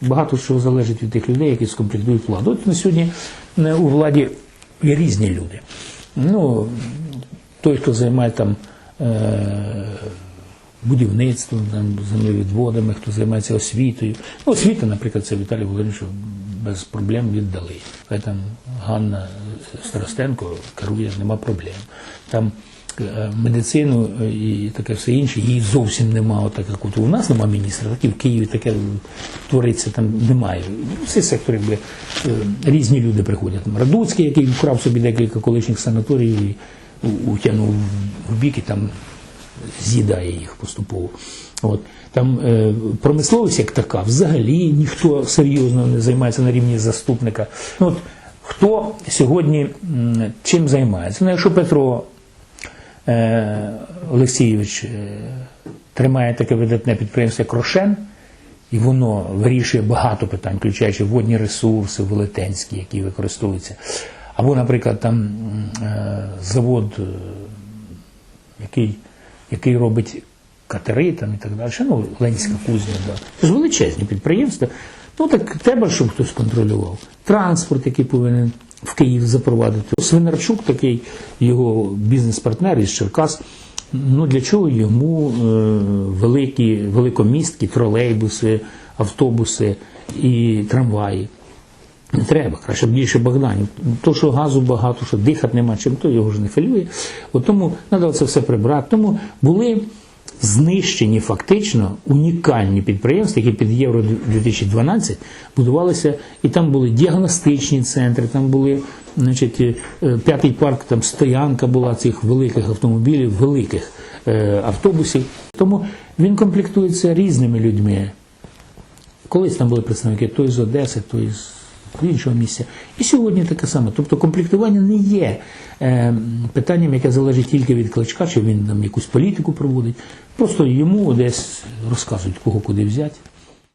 Багато що залежить від тих людей, які скомплектують владу. От на сьогодні е, у владі є різні люди. Ну, той, хто займає там е, будівництвом, там, землевідводами, хто займається освітою. Ну, освіта, наприклад, це Віталій Володимирович без проблем віддали. Там Ганна Старостенко керує, нема проблем. Там медицину е, і таке все інше, її зовсім нема, отак як от у нас нема міністра, так і в Києві таке твориться там немає. Всі сектори якби, е, різні люди приходять. Там Радуцький, який вкрав собі декілька колишніх санаторіїв і утягнув в бік і там з'їдає їх поступово. От. Там е, промисловість як така, взагалі ніхто серйозно не займається на рівні заступника. Ну, от, хто сьогодні чим займається? Ну, якщо Петро е, Олексійович е, тримає таке видатне підприємство як Рошен, і воно вирішує багато питань, включаючи водні ресурси, велетенські, які використовуються. Або, наприклад, там е, завод, е, який, який робить катери там, і так далі. Ну, Ленська кузня, да. Це ж величезні підприємства. Ну так треба, щоб хтось контролював. Транспорт, який повинен в Київ запровадити. Свинарчук, такий його бізнес-партнер із Черкас. Ну для чого йому е, великі, великомісткі тролейбуси, автобуси і трамваї? Не треба, краще більше Богданів. То, що газу багато, що дихати нема чим, то його ж не хвилює. От тому треба це все прибрати. Тому були знищені фактично унікальні підприємства, які під Євро 2012 будувалися, і там були діагностичні центри, там були значить, е, п'ятий парк, там стоянка була цих великих автомобілів, великих е, автобусів. Тому він комплектується різними людьми. Колись там були представники той з Одеси, той з іншого місця. І сьогодні таке саме. Тобто комплектування не є питанням, яке залежить тільки від кличка, чи він там якусь політику проводить. Просто йому десь розказують, кого куди взяти.